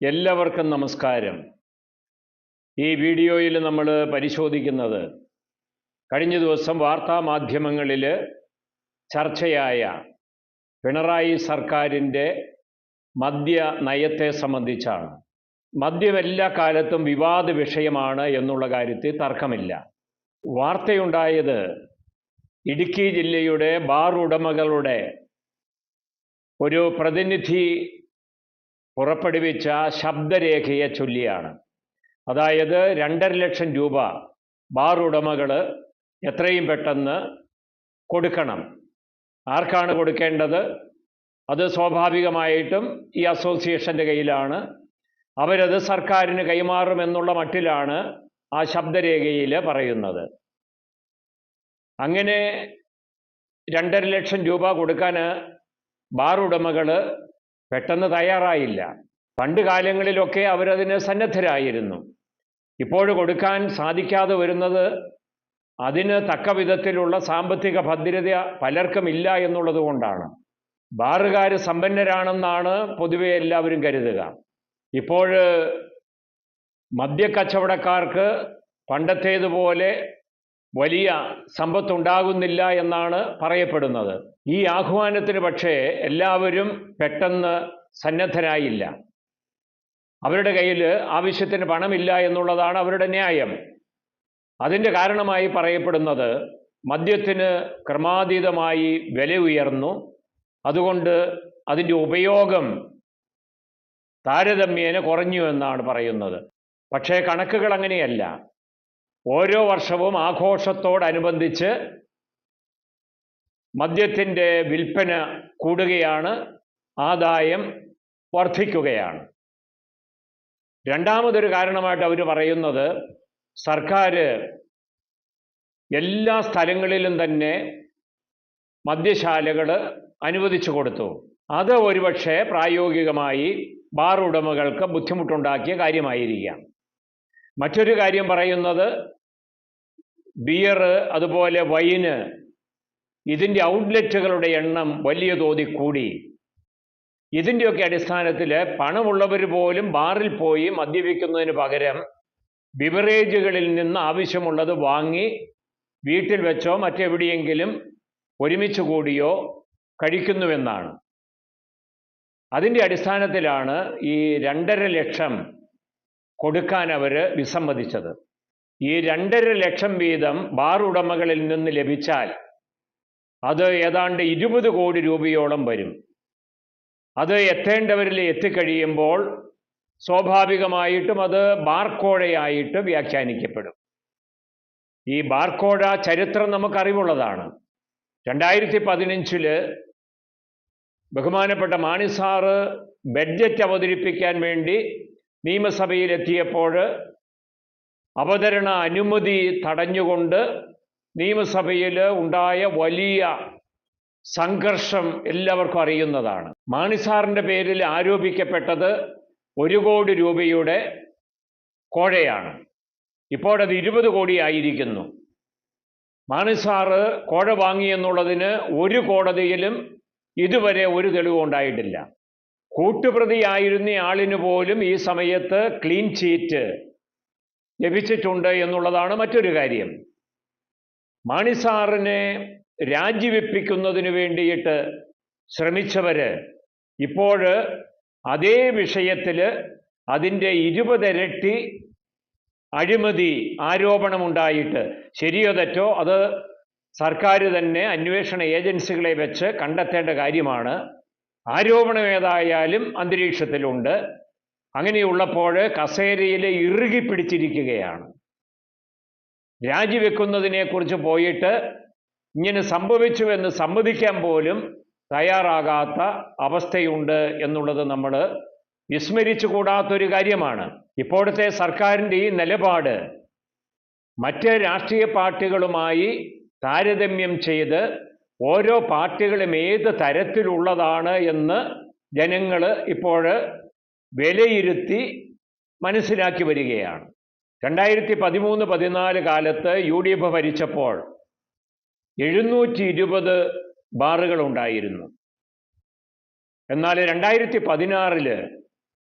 എല്ലാവർക്കും നമസ്കാരം. ഈ വീഡിയോയിൽ നമ്മൾ പരിശോധിക്കുന്നത് കഴിഞ്ഞ ദിവസം വാർത്താ മാധ്യമങ്ങളിൽ ചർച്ചയായ പിണറായി സർക്കാരിന്റെ മദ്യ നയത്തെ സംബന്ധിച്ചാണ്. മദ്യം എല്ലാ കാലത്തും വിവാദ വിഷയമാണ് എന്നുള്ള കാര്യത്തിൽ തർക്കമില്ല. വാർത്തയുണ്ടായത് ഇടുക്കി ജില്ലയുടെ ബാർ ഉടമകളുടെ ഒരു പ്രതിനിധി പുറപ്പെടുവിച്ച ശബ്ദരേഖയെ ചൊല്ലിയാണ്. അതായത് രണ്ടര ലക്ഷം രൂപ ബാർ ഉടമകൾ എത്രയും പെട്ടെന്ന് കൊടുക്കണം. ആർക്കാണ് കൊടുക്കേണ്ടത്? അത് സ്വാഭാവികമായിട്ടും ഈ അസോസിയേഷന്റെ കയ്യിലാണ്. അവരത് സർക്കാരിന് കൈമാറുമെന്നുള്ള മട്ടിലാണ് ആ ശബ്ദരേഖയിൽ പറയുന്നത്. അങ്ങനെ രണ്ടര ലക്ഷം രൂപ കൊടുക്കാൻ ബാർ ഉടമകൾ പെട്ടെന്ന് തയ്യാറായില്ല. പണ്ട് കാലങ്ങളിലൊക്കെ അവരതിന് സന്നദ്ധരായിരുന്നു. ഇപ്പോൾ കൊടുക്കാൻ സാധിക്കാതെ വരുന്നത് അതിന് തക്ക വിധത്തിലുള്ള സാമ്പത്തിക ഭദ്രത പലർക്കും ഇല്ല എന്നുള്ളത് കൊണ്ടാണ്. ബാറുകാർ സമ്പന്നരാണെന്നാണ് പൊതുവെ എല്ലാവരും കരുതുക. ഇപ്പോൾ മദ്യക്കച്ചവടക്കാർക്ക് പണ്ടത്തേതുപോലെ വലിയ സമ്പത്തുണ്ടാകുന്നില്ല എന്നാണ് പറയപ്പെടുന്നത്. ഈ ആഹ്വാനത്തിന് പക്ഷേ എല്ലാവരും പെട്ടെന്ന് സന്നദ്ധരായില്ല. അവരുടെ കയ്യിൽ ആവശ്യത്തിന് പണമില്ല എന്നുള്ളതാണ് അവരുടെ ന്യായം. അതിന്റെ കാരണമായി പറയപ്പെടുന്നത് മദ്യത്തിന് ക്രമാതീതമായി വില ഉയർന്നു. അതുകൊണ്ട് അതിന്റെ ഉപയോഗം താരതമ്യേന കുറഞ്ഞു എന്നാണ് പറയുന്നത്. പക്ഷേ കണക്കുകൾ അങ്ങനെയല്ല. ഓരോ വർഷവും ആഘോഷത്തോടനുബന്ധിച്ച് മദ്യത്തിന്റെ വിൽപ്പന കൂടുകയാണ് ആദായം വർദ്ധിക്കുകയാണ് രണ്ടാമതൊരു കാരണമായിട്ട് അവർ പറയുന്നത് സർക്കാർ എല്ലാ സ്ഥലങ്ങളിലും തന്നെ മദ്യശാലകൾ അനുവദിച്ചു കൊടുത്തു. അത് ഒരുപക്ഷെ പ്രായോഗികമായി ബാർ ഉടമകൾക്ക് ബുദ്ധിമുട്ടുണ്ടാക്കിയ കാര്യമായിരിക്കാം. മറ്റൊരു കാര്യം പറയുന്നത് ബിയർ അതുപോലെ വൈന് ഇതിന്റെ ഔട്ട്ലെറ്റുകളുടെ എണ്ണം വലിയ തോതിൽ കൂടി. ഇതിന്റെയൊക്കെ അടിസ്ഥാനത്തിൽ പണമുള്ളവർ പോലും ബാറിൽ പോയി മദ്യപിക്കുന്നതിന് പകരം ബിവറേജുകളിൽ നിന്ന് ആവശ്യമുള്ളത് വാങ്ങി വീട്ടിൽ വെച്ചോ മറ്റെവിടെയെങ്കിലും ഒരുമിച്ച് കൂടിയോ കഴിക്കുന്നുവെന്നാണ്. അതിന്റെ അടിസ്ഥാനത്തിലാണ് ഈ രണ്ടര ലക്ഷം കൊടുക്കാൻ അവർ വിസമ്മതിച്ചത്. ഈ രണ്ടര ലക്ഷം വീതം ബാർ ഉടമകളിൽ നിന്ന് ലഭിച്ചാൽ അത് ഏതാണ്ട് ഇരുപത് കോടി രൂപയോളം വരും. അത് എത്തേണ്ടവരിൽ എത്തിക്കഴിയുമ്പോൾ സ്വാഭാവികമായിട്ടും അത് ബാർക്കോഴയായിട്ട് വ്യാഖ്യാനിക്കപ്പെടും. ഈ ബാർക്കോഴ ചരിത്രം നമുക്കറിവുള്ളതാണ്. രണ്ടായിരത്തി പതിനഞ്ചിൽ ബഹുമാനപ്പെട്ട മാണിസാറ് ബഡ്ജറ്റ് അവതരിപ്പിക്കാൻ വേണ്ടി നിയമസഭയിലെത്തിയപ്പോൾ അവതരണ അനുമതി തടഞ്ഞുകൊണ്ട് നിയമസഭയിൽ ഉണ്ടായ വലിയ സംഘർഷം എല്ലാവർക്കും അറിയുന്നതാണ്. മാണിസാറിന്റെ പേരിൽ ആരോപിക്കപ്പെട്ടത് ഒരു കോടി രൂപയുടെ കോഴയാണ്. ഇപ്പോഴത് ഇരുപത് കോടിയായിരിക്കുന്നു. മാണിസാറ് കോഴ വാങ്ങിയെന്നുള്ളതിന് ഒരു കോടതിയിലും ഇതുവരെ ഒരു തെളിവും ഉണ്ടായിട്ടില്ല. കൂട്ടുപ്രതിയായിരുന്ന ആളിന് പോലും ഈ സമയത്ത് ക്ലീൻ ചീറ്റ് ലഭിച്ചിട്ടുണ്ട് എന്നുള്ളതാണ് മറ്റൊരു കാര്യം. മാണിസാറിനെ രാജിവെപ്പിക്കുന്നതിന് വേണ്ടിയിട്ട് ശ്രമിച്ചവർ ഇപ്പോൾ അതേ വിഷയത്തിൽ അതിന്റെ ഇരുപതിരട്ടി അഴിമതി ആരോപണമുണ്ടായിട്ട് ശരിയോ തെറ്റോ അത് സർക്കാർ തന്നെ അന്വേഷണ ഏജൻസികളെ വെച്ച് കണ്ടെത്തേണ്ട കാര്യമാണ്. ആരോപണം ഏതായാലും അന്തരീക്ഷത്തിലുണ്ട്. അങ്ങനെയുള്ളപ്പോൾ കസേരയിൽ ഇറുകി പിടിച്ചിരിക്കുകയാണ്. രാജിവെക്കുന്നതിനെക്കുറിച്ച് പോയിട്ട് ഇങ്ങനെ സംഭവിച്ചുവെന്ന് സമ്മതിക്കാൻ പോലും തയ്യാറാകാത്ത അവസ്ഥയുണ്ട് എന്നുള്ളത് നമ്മൾ വിസ്മരിച്ചു കൂടാത്തൊരു കാര്യമാണ്. ഇപ്പോഴത്തെ സർക്കാരിന്റെ ഈ നിലപാട് മറ്റ് രാഷ്ട്രീയ പാർട്ടികളുമായി താരതമ്യം ചെയ്ത് ഓരോ പാർട്ടികളും ഏത് തരത്തിലുള്ളതാണ് എന്ന് ജനങ്ങൾ ഇപ്പോൾ വിലയിരുത്തി മനസ്സിലാക്കി വരികയാണ്. രണ്ടായിരത്തി പതിമൂന്ന് പതിനാല് കാലത്ത് യു ഡി എഫ് ഭരിച്ചപ്പോൾ എഴുന്നൂറ്റി ഇരുപത് ബാറുകൾ ഉണ്ടായിരുന്നു. എന്നാൽ രണ്ടായിരത്തി പതിനാറിൽ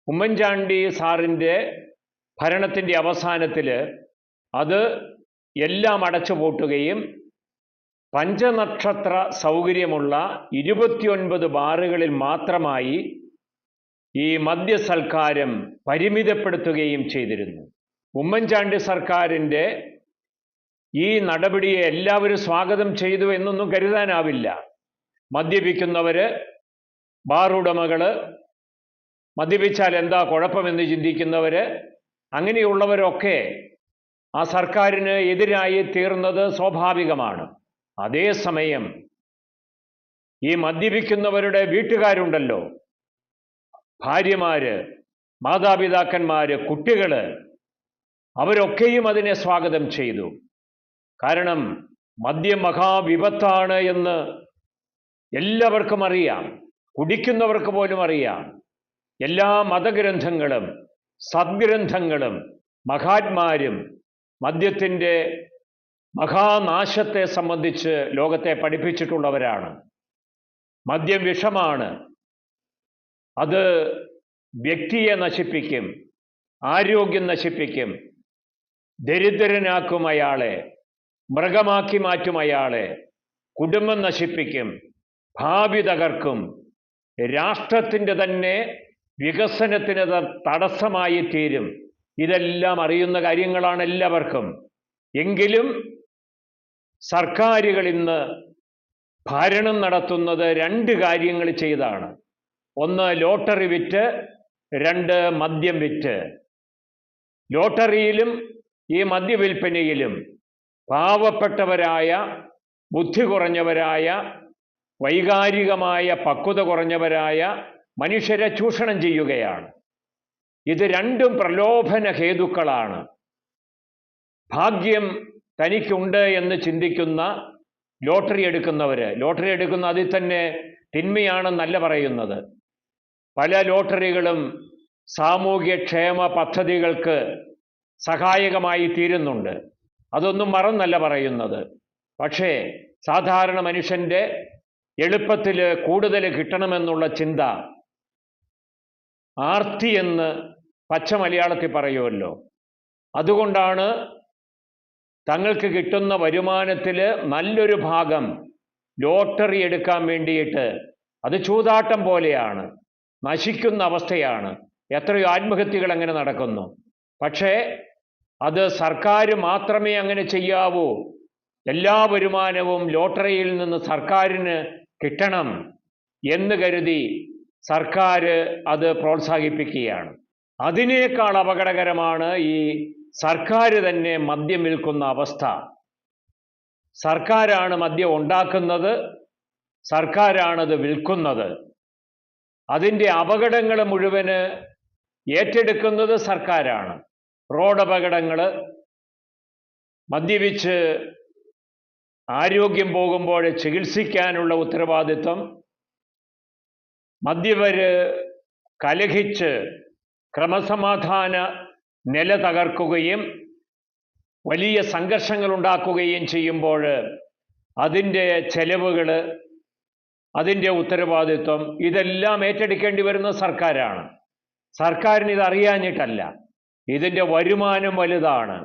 ഉമ്മൻചാണ്ടി സാറിന്റെ ഭരണത്തിന്റെ അവസാനത്തിൽ അത് എല്ലാം അടച്ചുപൂട്ടുകയും പഞ്ചനക്ഷത്ര സൗകര്യമുള്ള ഇരുപത്തിയൊൻപത് ബാറുകളിൽ മാത്രമായി ഈ മദ്യസൽക്കാരം പരിമിതപ്പെടുത്തുകയും ചെയ്തിരുന്നു. ഉമ്മൻചാണ്ടി സർക്കാരിന്റെ ഈ നടപടിയെ എല്ലാവരും സ്വാഗതം ചെയ്തു എന്നൊന്നും കരുതാനാവില്ല. മദ്യപിക്കുന്നവർ ബാറുടമകൾ മദ്യപിച്ചാൽ എന്താ കുഴപ്പമെന്ന് ചിന്തിക്കുന്നവർ അങ്ങനെയുള്ളവരൊക്കെ ആ സർക്കാരിന് എതിരായി തീർന്നത് സ്വാഭാവികമാണ്. അതേസമയം ഈ മദ്യപിക്കുന്നവരുടെ വീട്ടുകാരുണ്ടല്ലോ. ഭാര്യമാര് മാതാപിതാക്കന്മാര് കുട്ടികൾ അവരൊക്കെയും അതിനെ സ്വാഗതം ചെയ്തു. കാരണം മദ്യം മഹാവിപത്താണ് എന്ന് എല്ലാവർക്കും അറിയാം. കുടിക്കുന്നവർക്ക് പോലും അറിയാം. എല്ലാ മതഗ്രന്ഥങ്ങളും സദ്ഗ്രന്ഥങ്ങളും മഹാത്മാരും മദ്യത്തിന്റെ മഹാനാശത്തെ സംബന്ധിച്ച് ലോകത്തെ പഠിപ്പിച്ചിട്ടുള്ളവരാണ്. മദ്യം വിഷമാണ്. അത് വ്യക്തിയെ നശിപ്പിക്കും ആരോഗ്യം നശിപ്പിക്കും ദരിദ്രനാക്കും അയാളെ മൃഗമാക്കി മാറ്റും അയാളെ കുടുംബം നശിപ്പിക്കും ഭാവി തകർക്കും. രാഷ്ട്രത്തിന്റെ തന്നെ വികസനത്തിന് തടസ്സമായി തീരും ഇതെല്ലാം അറിയുന്ന കാര്യങ്ങളാണ് എല്ലാവർക്കും. എങ്കിലും സർക്കാരുകൾ ഇന്ന് ഭരണം നടത്തുന്നത് രണ്ട് കാര്യങ്ങൾ ചെയ്താണ്. ഒന്ന് ലോട്ടറി വിറ്റ് രണ്ട് മദ്യം വിറ്റ്. ലോട്ടറിയിലും ഈ മദ്യവിൽപ്പനയിലും പാവപ്പെട്ടവരായ ബുദ്ധി കുറഞ്ഞവരായ വൈകാരികമായ പക്വത കുറഞ്ഞവരായ മനുഷ്യരെ ചൂഷണം ചെയ്യുകയാണ്. ഇത് രണ്ടും പ്രലോഭന ഹേതുക്കളാണ്. ഭാഗ്യം തനിക്കുണ്ട് എന്ന് ചിന്തിക്കുന്ന ലോട്ടറി എടുക്കുന്നവർ ലോട്ടറി എടുക്കുന്ന അതിൽ തന്നെ തിന്മയാണെന്നല്ല പറയുന്നത്. പല ലോട്ടറികളും സാമൂഹ്യക്ഷേമ പദ്ധതികൾക്ക് സഹായകമായി തീരുന്നുണ്ട്. അതൊന്നും മറന്നല്ല പറയുന്നത്. പക്ഷേ സാധാരണ മനുഷ്യന്റെ എളുപ്പത്തിൽ കൂടുതൽ കിട്ടണമെന്നുള്ള ചിന്ത ആർത്തി എന്ന് പച്ച മലയാളത്തിൽ പറയുമല്ലോ. അതുകൊണ്ടാണ് തങ്ങൾക്ക് കിട്ടുന്ന വരുമാനത്തിൽ നല്ലൊരു ഭാഗം ലോട്ടറി എടുക്കാൻ വേണ്ടിയിട്ട് അത് ചൂതാട്ടം പോലെയാണ് നശിക്കുന്ന അവസ്ഥയാണ്. എത്രയോ ആത്മഹത്യകൾ അങ്ങനെ നടക്കുന്നു. പക്ഷേ അത് സർക്കാർ മാത്രമേ അങ്ങനെ ചെയ്യാവൂ. എല്ലാ വരുമാനവും ലോട്ടറിയിൽ നിന്ന് സർക്കാരിന് കിട്ടണം എന്ന് കരുതി സർക്കാർ അത് പ്രോത്സാഹിപ്പിക്കുകയാണ്. അതിനേക്കാൾ അപകടകരമാണ് ഈ സർക്കാർ തന്നെ മദ്യം വിൽക്കുന്ന അവസ്ഥ. സർക്കാരാണ് മദ്യം ഉണ്ടാക്കുന്നത് സർക്കാരാണത് വിൽക്കുന്നത്. അതിന്റെ അപകടങ്ങൾ മുഴുവൻ ഏറ്റെടുക്കുന്നത് സർക്കാരാണ്. റോഡ് അപകടങ്ങൾ മദ്യപിച്ച് ആരോഗ്യം പോകുമ്പോൾ ചികിത്സിക്കാനുള്ള ഉത്തരവാദിത്വം മദ്യപര് കലഹിച്ച് ക്രമസമാധാന നില തകർക്കുകയും വലിയ സംഘർഷങ്ങൾ ഉണ്ടാക്കുകയും ചെയ്യുമ്പോൾ അതിന്റെ ചെലവുകൾ അതിന്റെ ഉത്തരവാദിത്വം ഇതെല്ലാം ഏറ്റെടുക്കേണ്ടി വരുന്ന സർക്കാരാണ്. സർക്കാരിന് ഇത് അറിയാഞ്ഞിട്ടല്ല ഇതിന്റെ വരുമാനം വലുതാണ്.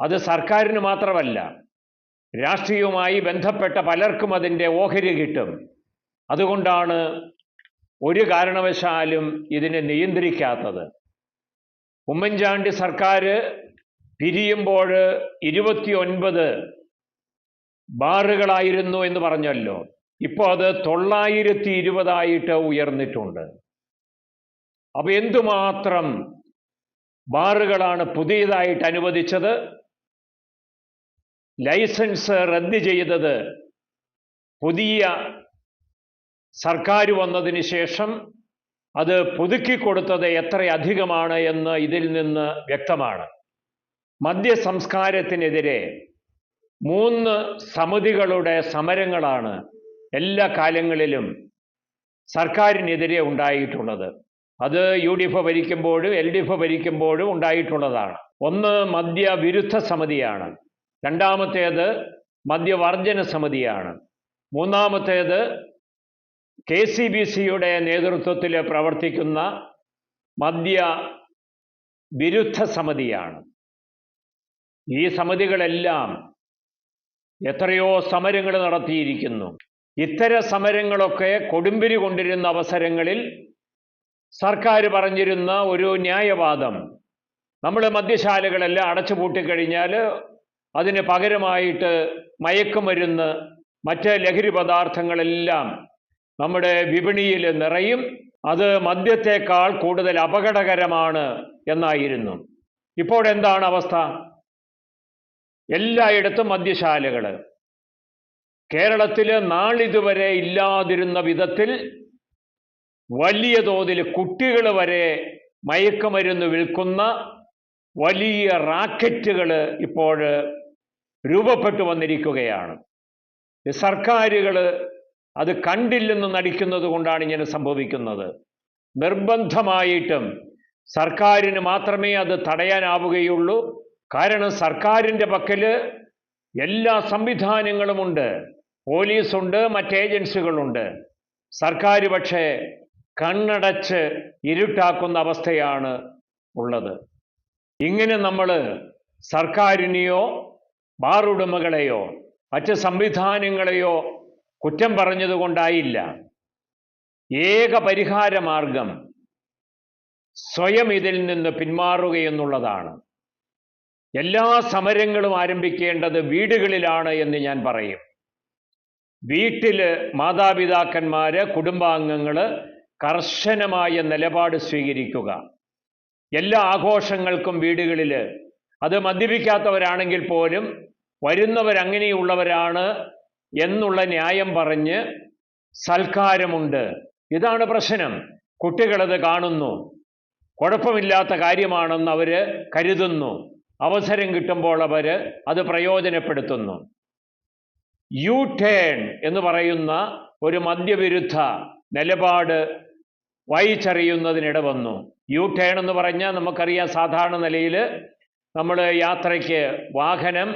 അത് സർക്കാരിന് മാത്രമല്ല രാഷ്ട്രീയവുമായി ബന്ധപ്പെട്ട പലർക്കും അതിന്റെ ഓഹരി കിട്ടും. അതുകൊണ്ടാണ് ഒരു കാരണവശാലും ഇതിനെ നിയന്ത്രിക്കാത്തത്. ഉമ്മൻചാണ്ടി സർക്കാർ പിരിയുമ്പോൾ ഇരുപത്തിയൊൻപത് ബാറുകളായിരുന്നു എന്ന് പറഞ്ഞല്ലോ. ഇപ്പോൾ അത് തൊള്ളായിരത്തി ഇരുപതായിട്ട് ഉയർന്നിട്ടുണ്ട്. അപ്പോൾ എന്തുമാത്രം ബാറുകളാണ് പുതിയതായിട്ട് അനുവദിച്ചത്? ലൈസൻസ് റദ്ദ് ചെയ്തത് പുതിയ സർക്കാർ വന്നതിന് ശേഷം അത് പുതുക്കി കൊടുത്തത് എത്രയധികമാണ് എന്ന് ഇതിൽ നിന്ന് വ്യക്തമാണ്. മദ്യ സംസ്കാരത്തിനെതിരെ മൂന്ന് സമിതികളുടെ സമരങ്ങളാണ് എല്ലാ കാലങ്ങളിലും സർക്കാരിനെതിരെ ഉണ്ടായിട്ടുള്ളത്. അത് യു ഡി എഫ് ഭരിക്കുമ്പോഴും എൽ ഡി എഫ് ഭരിക്കുമ്പോഴും ഉണ്ടായിട്ടുള്ളതാണ്. ഒന്ന് മദ്യവിരുദ്ധ സമിതിയാണ്. രണ്ടാമത്തേത് മദ്യവർജന സമിതിയാണ്. മൂന്നാമത്തേത് കെ സി ബി സിയുടെ നേതൃത്വത്തിൽ പ്രവർത്തിക്കുന്ന മദ്യ വിരുദ്ധ സമിതിയാണ്. ഈ സമിതികളെല്ലാം എത്രയോ സമരങ്ങൾ നടത്തിയിരിക്കുന്നു. ഇത്തരം സമരങ്ങളൊക്കെ കൊടുമ്പിരി കൊണ്ടിരുന്ന അവസരങ്ങളിൽ സർക്കാർ പറഞ്ഞിരുന്ന ഒരു ന്യായവാദം. നമ്മൾ മദ്യശാലകളെല്ലാം അടച്ചു പൂട്ടിക്കഴിഞ്ഞാൽ അതിന് പകരമായിട്ട് മയക്കുമരുന്ന് മറ്റ് ലഹരി പദാർത്ഥങ്ങളെല്ലാം നമ്മുടെ വിപണിയിൽ നിറയും അത് മദ്യത്തേക്കാൾ കൂടുതൽ അപകടകരമാണ് എന്നായിരുന്നു. ഇപ്പോൾ എന്താണ് അവസ്ഥ? എല്ലായിടത്തും മദ്യശാലകൾ കേരളത്തിൽ നാളിതുവരെ ഇല്ലാതിരുന്ന വിധത്തിൽ വലിയ തോതിൽ കുട്ടികൾ വരെ മയക്കുമരുന്ന് വിൽക്കുന്ന വലിയ റാക്കറ്റുകൾ ഇപ്പോൾ രൂപപ്പെട്ടു വന്നിരിക്കുകയാണ്. സർക്കാരുകൾ അത് കണ്ടില്ലെന്ന് നടിക്കുന്നത് കൊണ്ടാണ് ഇങ്ങനെ സംഭവിക്കുന്നത്. നിർബന്ധമായിട്ടും സർക്കാരിന് മാത്രമേ അത് തടയാനാവുകയുള്ളൂ. കാരണം സർക്കാരിന്റെ പക്കൽ എല്ലാ സംവിധാനങ്ങളുമുണ്ട് പോലീസുണ്ട് മറ്റ് ഏജൻസികളുണ്ട്. സർക്കാർ പക്ഷേ കണ്ണടച്ച് ഇരുട്ടാക്കുന്ന അവസ്ഥയാണ് ഉള്ളത്. ഇങ്ങനെ നമ്മൾ സർക്കാരിനെയോ ബാറുടമകളെയോ മറ്റ് സംവിധാനങ്ങളെയോ കുറ്റം പറഞ്ഞതുകൊണ്ടായില്ല. ഏക പരിഹാരമാർഗം സ്വയം ഇതിൽ നിന്ന് പിന്മാറുകയെന്നുള്ളതാണ് എല്ലാ സമരങ്ങളും ആരംഭിക്കേണ്ടത് വീടുകളിലാണ് എന്ന് ഞാൻ പറയും. വീട്ടിൽ മാതാപിതാക്കന്മാര് കുടുംബാംഗങ്ങൾ കർശനമായ നിലപാട് സ്വീകരിക്കുക. എല്ലാ ആഘോഷങ്ങൾക്കും വീടുകളിൽ അത് മദ്യപിക്കാത്തവരാണെങ്കിൽ പോലും വരുന്നവരങ്ങനെയുള്ളവരാണ് എന്നുള്ള ന്യായം പറഞ്ഞ് സൽക്കാരമുണ്ട്. ഇതാണ് പ്രശ്നം. കുട്ടികളത് കാണുന്നു. കുഴപ്പമില്ലാത്ത കാര്യമാണെന്ന് അവർ കരുതുന്നു. അവസരം കിട്ടുമ്പോൾ അവർ അത് പ്രയോജനപ്പെടുത്തുന്നു. യു ടേൺ എന്ന് പറയുന്ന ഒരു മദ്യവിരുദ്ധ നിലപാട് വായിച്ചറിയുന്നതിനിട വന്നു. യു ടേൺ എന്ന് പറഞ്ഞാൽ നമുക്കറിയാം സാധാരണ നിലയിൽ നമ്മൾ യാത്രയ്ക്ക് വാഹനം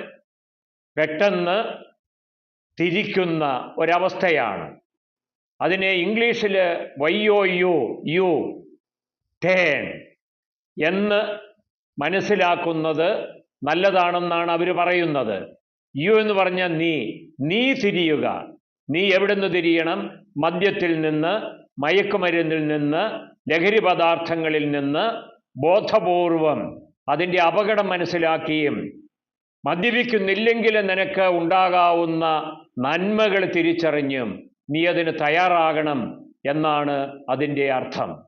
പെട്ടെന്ന് തിരിക്കുന്ന ഒരവസ്ഥയാണ്. അതിനെ ഇംഗ്ലീഷിൽ Y O U U turn എന്ന് മനസ്സിലാക്കുന്നത് നല്ലതാണെന്നാണ് അവർ പറയുന്നത്. യു എന്ന് പറഞ്ഞാൽ നീ. നീ തിരിയുക. നീ എവിടെ നിന്ന് തിരിയണം? മദ്യത്തിൽ നിന്ന് മയക്കുമരുന്നിൽ നിന്ന് ലഹരി പദാർത്ഥങ്ങളിൽ നിന്ന് ബോധപൂർവം അതിന്റെ അപകടം മനസ്സിലാക്കിയും മദ്യപിക്കുന്നില്ലെങ്കിൽ നിനക്ക് ഉണ്ടാകാവുന്ന നന്മകൾ തിരിച്ചറിഞ്ഞും നീ അതിന് തയ്യാറാകണം എന്നാണ് അതിന്റെ അർത്ഥം.